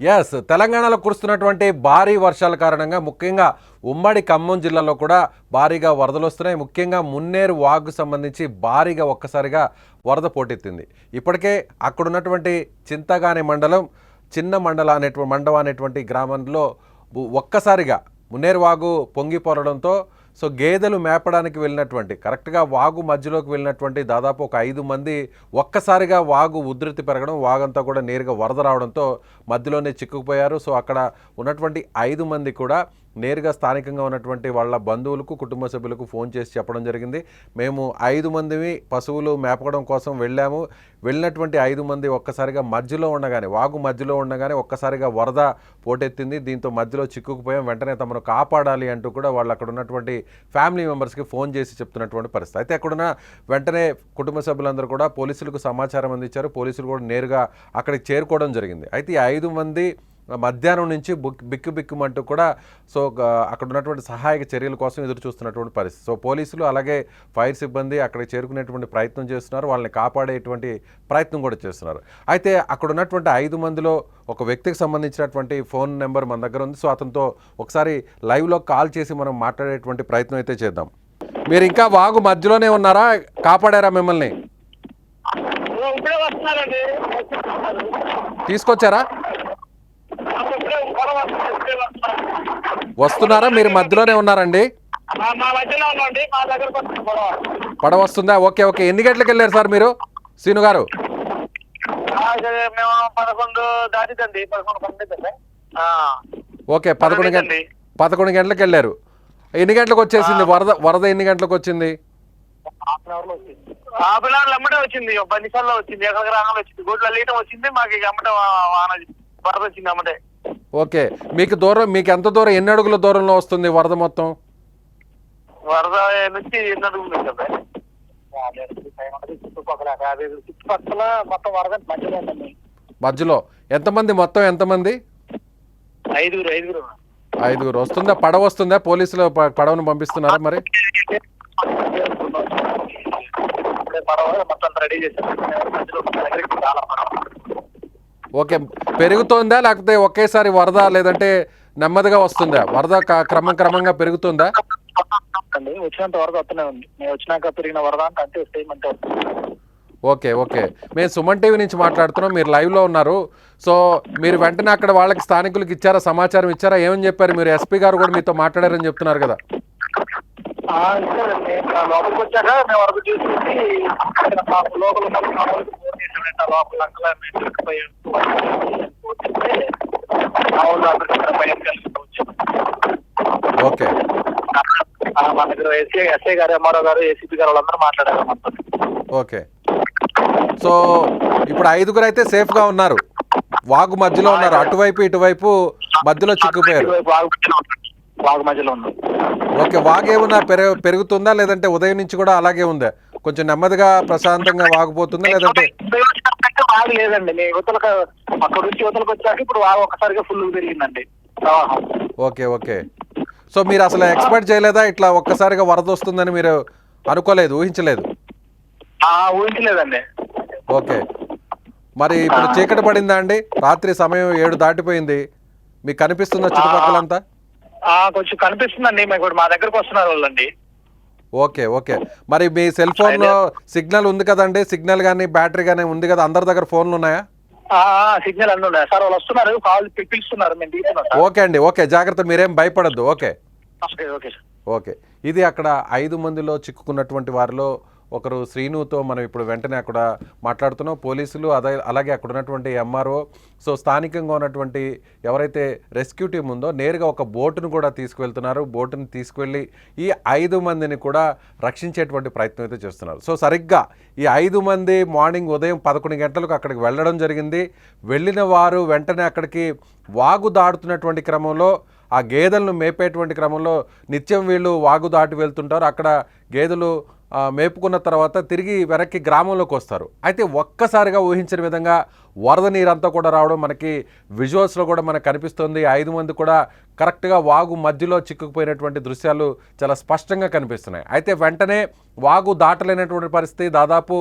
Yes తెలంగాణలో కురుస్తున్నటువంటి భారీ వర్షాల కారణంగా ముఖ్యంగా ఉమ్మడి ఖమ్మం జిల్లాలో కూడా భారీగా వరదలు వస్తున్నాయి. ముఖ్యంగా మున్నేరు వాగు సంబంధించి భారీగా ఒక్కసారిగా వరద పోటెత్తింది. ఇప్పటికే అక్కడున్నటువంటి చింతగాని మండలం చిన్న మండల అనేటువంటి మండవ అనేటువంటి గ్రామంలో ఒక్కసారిగా మున్నేరు వాగు పొంగిపోరడంతో సో గేదెలు మేపడానికి వెళ్ళినటువంటి కరెక్ట్గా వాగు మధ్యలోకి వెళ్ళినటువంటి దాదాపు ఒక ఐదు మంది ఒక్కసారిగా వాగు ఉధృతి పెరగడం వాగంతా కూడా నేరుగా వరద రావడంతో మధ్యలోనే చిక్కుకుపోయారు. సో అక్కడ ఉన్నటువంటి ఐదు మంది కూడా నేరుగా స్థానికంగా ఉన్నటువంటి వాళ్ళ బంధువులకు కుటుంబ సభ్యులకు ఫోన్ చేసి చెప్పడం జరిగింది. మేము ఐదు మందివి పశువులు మేపకడం కోసం వెళ్ళాము. వెళ్ళినటువంటి ఐదు మంది ఒక్కసారిగా మధ్యలో ఉండగానే వాగు మధ్యలో ఉండగానే ఒక్కసారిగా వరద పోటెత్తింది. దీంతో మధ్యలో చిక్కుకుపోయాం. వెంటనే తమను కాపాడాలి అంటూ కూడా వాళ్ళు అక్కడ ఉన్నటువంటి ఫ్యామిలీ మెంబర్స్కి ఫోన్ చేసి చెప్తున్నటువంటి పరిస్థితి. అయితే అక్కడున్న వెంటనే కుటుంబ సభ్యులందరూ కూడా పోలీసులకు సమాచారం అందించారు. పోలీసులు కూడా నేరుగా అక్కడికి చేరుకోవడం జరిగింది. అయితే ఈ ఐదు మంది మధ్యాహ్నం నుంచి బుక్ బిక్కు బిక్కుమంటూ కూడా సో అక్కడ ఉన్నటువంటి సహాయక చర్యల కోసం ఎదురు చూస్తున్నటువంటి పరిస్థితి. సో పోలీసులు అలాగే ఫైర్ సిబ్బంది అక్కడికి చేరుకునేటువంటి ప్రయత్నం చేస్తున్నారు. వాళ్ళని కాపాడేటువంటి ప్రయత్నం కూడా చేస్తున్నారు. అయితే అక్కడ ఉన్నటువంటి ఐదు మందిలో ఒక వ్యక్తికి సంబంధించినటువంటి ఫోన్ నెంబర్ మన దగ్గర ఉంది. సో అతనితో ఒకసారి లైవ్లో కాల్ చేసి మనం మాట్లాడేటువంటి ప్రయత్నం అయితే చేద్దాం. మీరు ఇంకా వాగు మధ్యలోనే ఉన్నారా? కాపాడారా మిమ్మల్ని? తీసుకొచ్చారా ఇప్పుడే గొడవ వస్తుంది, ఇప్పుడే వస్తున్నారు. మీరు మధ్యలోనే ఉన్నారండి. దగ్గరకు వస్తుంది గొడవ పడవ వస్తుందా? Okay okay. ఎన్ని గంటలకు వెళ్ళారు సార్ మీరు? సీను గారు. ఓకే పదకొండు గంట పదకొండు గంటలకు వెళ్ళారు. ఎన్ని గంటలకు వచ్చేసింది? వరద వరద ఎన్ని గంటలకు వచ్చింది? వచ్చింది. వచ్చింది. ఎక్కడికి రాగానే వచ్చింది. గోట్లో వచ్చింది. మాకు వా- వాన వరద వచ్చింది ఎమ్మటే. ఓకే. మీకు దూరం మీకు ఎంత దూరం ఎన్ని అడుగుల దూరంలో వస్తుంది వరద మొత్తం? వరద నుంచి ఎన్ని అడుగులు కదా చుట్టుపక్కల మొత్తం వరద మధ్యలో మధ్యలో. ఎంతమంది మొత్తం ఎంతమంది ఐదుగురు ఐదుగురు. ఐదుగురు. వస్తుందా? పడవ వస్తుందా? పోలీసులు పడవను పంపిస్తున్నారా మరి? పడవ మొత్తం రెడీ చేశారు. మధ్యలో దగ్గరికి చాలా పడవ. ఓకే పెరుగుతోందా లేకపోతే ఒకేసారి వరద లేదంటే నెమ్మదిగా వస్తుందా? వరద క్రమం క్రమంగా పెరుగుతుందా? అండి వచ్చినంత వరద వస్తూనే ఉంది. మేము వచ్చినాక పెరిగిన వరద అంటే అంతే సేమ్ అంటే వస్తుంది. Okay okay. మేము సుమన్ టీవీ నుంచి మాట్లాడుతున్నాం మీరు లైవ్లో ఉన్నారు. సో మీరు వెంటనే అక్కడ వాళ్ళకి స్థానికులకు ఇచ్చారా సమాచారం ఇచ్చారా? ఏమని చెప్పారు? మీరు ఎస్పీ గారు కూడా మీతో మాట్లాడారని చెప్తున్నారు కదా. లోపలికి వచ్చాక మేము వరకు చూసి మాకు లోపల అంకల్ అందరికీ భయం. ఓకే. ఆ, మా దగ్గర ఎస్ఐ ఎస్ఐ గారు ఎంఆర్ఓ గారు ఏసీపీ గారు వాళ్ళందరూ మాట్లాడారు ఓకే. సో ఇప్పుడు ఐదుగురు అయితే సేఫ్గా ఉన్నారు. వాగు మధ్యలో ఉన్నారు. అటువైపు ఇటువైపు మధ్యలో చిక్కుపోయారు వాగు మధ్యలో ఉంది. వాగు మధ్యలో ఉంది ఓకే వాగు ఏమన్నా పెరుగు పెరుగుతుందా? లేదంటే ఉదయం నుంచి కూడా అలాగే ఉందా? కొంచెం నెమ్మదిగా ప్రశాంతంగా వాగిపోతుందా లేదంటే? ఉదయం వచ్చినప్పటికీ వాగు లేదండి మేము యువతలకు అక్కడ నుంచి యువతలకు వచ్చాక ఇప్పుడు వాగు ఒకసారిగా ఫుల్ పెరిగిందండి. ప్రవాహం. Okay okay. సో మీరు అసలు ఎక్స్పెక్ట్ చేయలేదా? ఇట్లా ఒక్కసారిగా వరద వస్తుందని మీరు అనుకోలేదు ఊహించలేదు? ఆ, ఊహించలేదండి. ఓకే. మరి ఇప్పుడు చీకటి పడిందా అండి? రాత్రి సమయం ఏడు దాటిపోయింది. మీకు కనిపిస్తుందా చుట్టుపక్కలంతా? ఆ, కొంచెం కనిపిస్తుందండి. ఇప్పుడు మా దగ్గరకు వస్తున్నారు వాళ్ళండి. Okay okay. మరి మీ సెల్ ఫోన్లో సిగ్నల్ ఉంది కదండి? సిగ్నల్ కానీ బ్యాటరీ కానీ ఉంది కదా? అందరి దగ్గర ఫోన్లు ఉన్నాయా? సిగ్నల్ అన్నీ ఉన్నాయి. సార్ వాళ్ళు వస్తున్నారు. కాల్ పిలుస్తున్నారు. మేము ఓకే అండి ఓకే. జాగ్రత్త మీరేం భయపడద్దు. ఓకే. Okay okay. ఇది అక్కడ ఐదు మందిలో చిక్కుకున్నటువంటి వారిలో ఒకరు శ్రీనుతో మనం ఇప్పుడు వెంటనే అక్కడ మాట్లాడుతున్నాం. పోలీసులు అదే అలాగే అక్కడ ఉన్నటువంటి ఎంఆర్ఓ సో స్థానికంగా ఉన్నటువంటి ఎవరైతే రెస్క్యూ టీం ఉందో నేరుగా ఒక బోటును కూడా తీసుకువెళ్తున్నారు. బోటుని తీసుకువెళ్ళి ఈ ఐదు మందిని కూడా రక్షించేటువంటి ప్రయత్నం అయితే చేస్తున్నారు. సో సరిగ్గా ఈ ఐదు మంది మార్నింగ్ ఉదయం పదకొండు గంటలకు అక్కడికి వెళ్ళడం జరిగింది. వెళ్ళిన వారు వెంటనే అక్కడికి వాగు దాడుతున్నటువంటి క్రమంలో ఆ గేదెలను మేపేటువంటి క్రమంలో నిత్యం వీళ్ళు వాగు దాటి వెళ్తుంటారు. అక్కడ గేదెలు మేపుకున్న తర్వాత తిరిగి వెనక్కి గ్రామంలోకి వస్తారు. అయితే ఒక్కసారిగా ఊహించిన విధంగా వరద నీరంతా కూడా రావడం మనకి విజువల్స్లో కూడా మనకు కనిపిస్తుంది. ఐదు మంది కూడా కరెక్ట్గా వాగు మధ్యలో చిక్కుకుపోయినటువంటి దృశ్యాలు చాలా స్పష్టంగా కనిపిస్తున్నాయి. అయితే వెంటనే వాగు దాటలేనటువంటి పరిస్థితి దాదాపు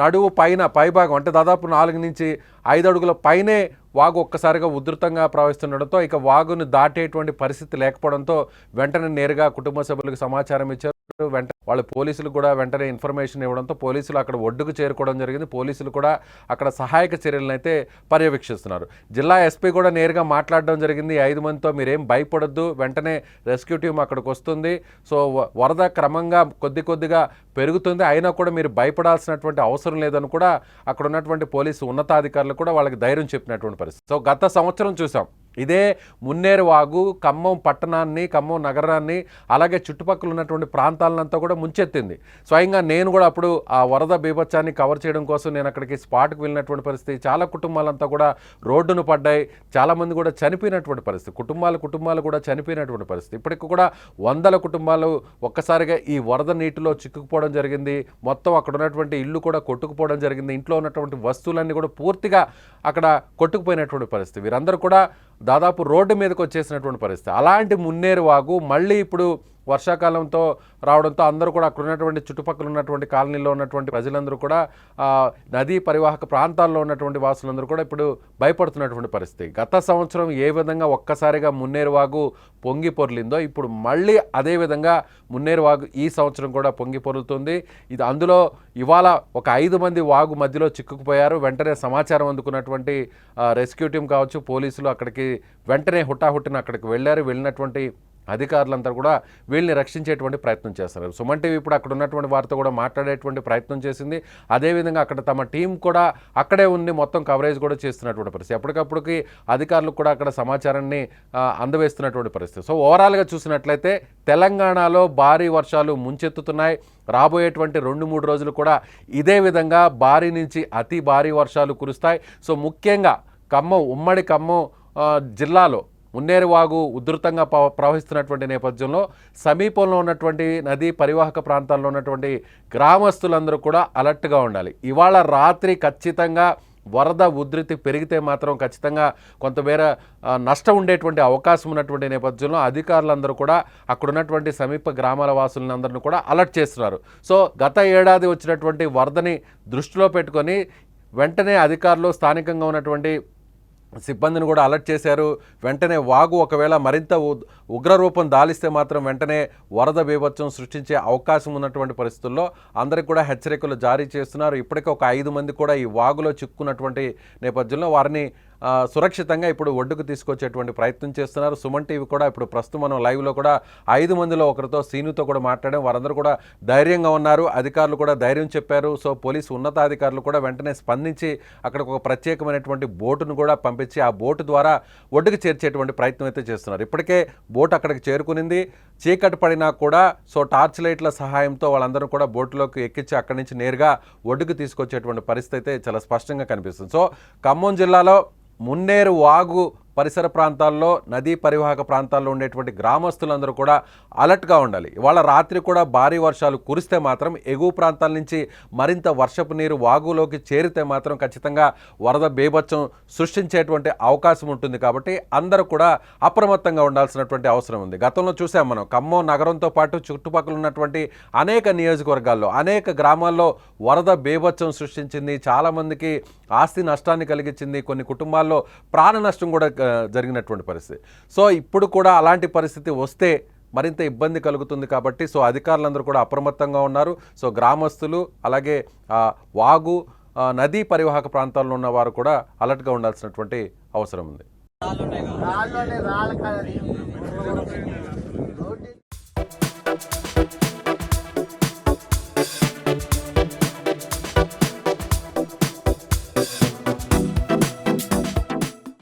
నడువు పైన పైభాగం అంటే దాదాపు నాలుగు నుంచి ఐదు అడుగుల పైనే వాగు ఒక్కసారిగా ఉధృతంగా ప్రవహిస్తుండడంతో ఇక వాగును దాటేటువంటి పరిస్థితి లేకపోవడంతో వెంటనే నేరుగా కుటుంబ సభ్యులకు సమాచారం ఇచ్చారు. వెంట వాళ్ళు పోలీసులు కూడా వెంటనే ఇన్ఫర్మేషన్ ఇవ్వడంతో పోలీసులు అక్కడ ఒడ్డుకు చేరుకోవడం జరిగింది. పోలీసులు కూడా అక్కడ సహాయక చర్యలను అయితే పర్యవేక్షిస్తున్నారు. జిల్లా ఎస్పీ కూడా నేరుగా మాట్లాడడం జరిగింది. ఐదు మందితో మీరేం భయపడొద్దు. వెంటనే రెస్క్యూ టీం అక్కడికి వస్తుంది. సో వ- వరద క్రమంగా కొద్ది కొద్దిగా పెరుగుతుంది. అయినా కూడా మీరు భయపడాల్సినటువంటి అవసరం లేదని కూడా అక్కడ ఉన్నటువంటి పోలీసు ఉన్నతాధికారులు కూడా వాళ్ళకి ధైర్యం చెప్పినటువంటి పరిస్థితి. సో గత సంవత్సరం చూసాం. ఇదే మున్నేరు వాగు ఖమ్మం పట్టణాన్ని ఖమ్మం నగరాన్ని అలాగే చుట్టుపక్కల ఉన్నటువంటి ప్రాంతాలనంతా కూడా ముంచెత్తింది. స్వయంగా నేను కూడా అప్పుడు ఆ వరద బీభత్సాన్ని కవర్ చేయడం కోసం నేను అక్కడికి స్పాట్కి వెళ్ళినటువంటి పరిస్థితి చాలా కుటుంబాలంతా కూడా రోడ్డును పడ్డాయి చాలామంది కూడా చనిపోయినటువంటి పరిస్థితి కుటుంబాలు కుటుంబాలు కూడా చనిపోయినటువంటి పరిస్థితి. ఇప్పటికి కూడా వందల కుటుంబాలు ఒక్కసారిగా ఈ వరద నీటిలో చిక్కుకుపోవడం జరిగింది. మొత్తం అక్కడ ఉన్నటువంటి ఇల్లు కూడా కొట్టుకుపోవడం జరిగింది. ఇంట్లో ఉన్నటువంటి వస్తువులన్నీ కూడా పూర్తిగా అక్కడ కొట్టుకుపోయినటువంటి పరిస్థితి. వీరందరూ కూడా దాదాపు రోడ్డు మీదకి వచ్చేసినటువంటి పరిస్థితి. అలాంటి మున్నేరు వాగు మళ్ళీ ఇప్పుడు వర్షాకాలంతో రావడంతో అందరూ కూడా అక్కడ ఉన్నటువంటి చుట్టుపక్కల ఉన్నటువంటి కాలనీలో ఉన్నటువంటి ప్రజలందరూ కూడా నదీ పరివాహక ప్రాంతాల్లో ఉన్నటువంటి వాసులందరూ కూడా ఇప్పుడు భయపడుతున్నటువంటి పరిస్థితి. గత సంవత్సరం ఏ విధంగా ఒక్కసారిగా మున్నేరు వాగు పొంగి పొర్లిందో ఇప్పుడు మళ్ళీ అదే విధంగా మున్నేరు వాగు ఈ సంవత్సరం కూడా పొంగి పొరులుతుంది. ఇది అందులో ఇవాళ ఒక ఐదు మంది వాగు మధ్యలో చిక్కుకుపోయారు. వెంటనే సమాచారం అందుకున్నటువంటి రెస్క్యూ టీం కావచ్చు పోలీసులు అక్కడికి వెంటనే హుటాహుటిన అక్కడికి వెళ్ళారు. వెళ్ళినటువంటి అధికారులంతా కూడా వీళ్ళని రక్షించేటువంటి ప్రయత్నం చేస్తున్నారు. సుమన్ టీవీ ఇప్పుడు అక్కడ ఉన్నటువంటి వారితో కూడా మాట్లాడేటువంటి ప్రయత్నం చేసింది. అదేవిధంగా అక్కడ తమ టీం కూడా అక్కడే ఉండి మొత్తం కవరేజ్ కూడా చేస్తున్నటువంటి పరిస్థితి. ఎప్పటికప్పటికి అధికారులకు కూడా అక్కడ సమాచారాన్ని అందవేస్తున్నటువంటి పరిస్థితి. సో ఓవరాల్గా చూసినట్లయితే తెలంగాణలో భారీ వర్షాలు ముంచెత్తుతున్నాయి. రాబోయేటువంటి రెండు మూడు రోజులు కూడా ఇదే విధంగా భారీ నుంచి అతి భారీ వర్షాలు కురుస్తాయి. సో ముఖ్యంగా ఖమ్మం ఉమ్మడి ఖమ్మం జిల్లాలో మున్నేరువాగు ఉధృతంగా ప్రవహిస్తున్నటువంటి నేపథ్యంలో సమీపంలో ఉన్నటువంటి నదీ పరివాహక ప్రాంతాల్లో ఉన్నటువంటి గ్రామస్తులందరూ కూడా అలర్ట్గా ఉండాలి. ఇవాళ రాత్రి ఖచ్చితంగా వరద ఉధృతి పెరిగితే మాత్రం ఖచ్చితంగా కొంతమేర నష్టం ఉండేటువంటి అవకాశం ఉన్నటువంటి నేపథ్యంలో అధికారులందరూ కూడా అక్కడ ఉన్నటువంటి సమీప గ్రామాల వాసులందరినీ కూడా అలర్ట్ చేస్తున్నారు. సో గత ఏడాది వచ్చినటువంటి వరదని దృష్టిలో పెట్టుకొని వెంటనే అధికారులు స్థానికంగా ఉన్నటువంటి సిబ్బందిని కూడా అలర్ట్ చేశారు. వెంటనే వాగు ఒకవేళ మరింత ఉగ్రరూపం దాలిస్తే మాత్రం వెంటనే వరద బీభత్సం సృష్టించే అవకాశం ఉన్నటువంటి పరిస్థితుల్లో అందరికి కూడా హెచ్చరికలు జారీ చేస్తున్నారు. ఇప్పటికే ఒక ఐదు మంది కూడా ఈ వాగులో చిక్కున్నటువంటి నేపథ్యంలో వారిని సురక్షితంగా ఇప్పుడు ఒడ్డుకు తీసుకొచ్చేటువంటి ప్రయత్నం చేస్తున్నారు. సుమన్ టీవీ కూడా ఇప్పుడు ప్రస్తుతం మనం లైవ్లో కూడా ఐదు మందిలో ఒకరితో సీనుతో కూడా మాట్లాడాం. వారందరూ కూడా ధైర్యంగా ఉన్నారు. అధికారులు కూడా ధైర్యం చెప్పారు. సో పోలీసు ఉన్నతాధికారులు కూడా వెంటనే స్పందించి అక్కడికి ఒక ప్రత్యేకమైనటువంటి బోటును కూడా పంపించి ఆ బోటు ద్వారా ఒడ్డుకు చేర్చేటువంటి ప్రయత్నం అయితే చేస్తున్నారు. ఇప్పటికే బోట్ అక్కడికి చేరుకునింది. చీకటి పడినా కూడా సో టార్చ్ లైట్ల సహాయంతో వాళ్ళందరూ కూడా బోటులోకి ఎక్కించి అక్కడి నుంచి నేరుగా ఒడ్డుకు తీసుకొచ్చేటువంటి పరిస్థితి అయితే చాలా స్పష్టంగా కనిపిస్తుంది. సో ఖమ్మం జిల్లాలో మున్నేరు వాగు పరిసర ప్రాంతాల్లో నదీ పరివాహక ప్రాంతాల్లో ఉండేటువంటి గ్రామస్తులందరూ కూడా అలర్ట్గా ఉండాలి. ఇవాళ రాత్రి కూడా భారీ వర్షాలు కురిస్తే మాత్రం ఎగువ ప్రాంతాల నుంచి మరింత వర్షపు నీరు వాగులోకి చేరితే మాత్రం ఖచ్చితంగా వరద బీభత్సం సృష్టించేటువంటి అవకాశం ఉంటుంది కాబట్టి అందరూ కూడా అప్రమత్తంగా ఉండాల్సినటువంటి అవసరం ఉంది. గతంలో చూసాం మనం ఖమ్మం నగరంతో పాటు చుట్టుపక్కల ఉన్నటువంటి అనేక నియోజకవర్గాల్లో అనేక గ్రామాల్లో వరద బీభత్సం సృష్టించింది. చాలామందికి ఆస్తి నష్టాన్ని కలిగించింది. కొన్ని కుటుంబాల్లో ప్రాణ నష్టం కూడా జరిగినటువంటి పరిస్థితి. సో ఇప్పుడు కూడా అలాంటి పరిస్థితి వస్తే మరింత ఇబ్బంది కలుగుతుంది కాబట్టి సో అధికారులందరూ కూడా అప్రమత్తంగా ఉన్నారు. సో గ్రామస్తులు అలాగే వాగు నదీ పరివాహక ప్రాంతాల్లో ఉన్న వారు కూడా అలర్ట్గా ఉండాల్సినటువంటి అవసరం ఉంది.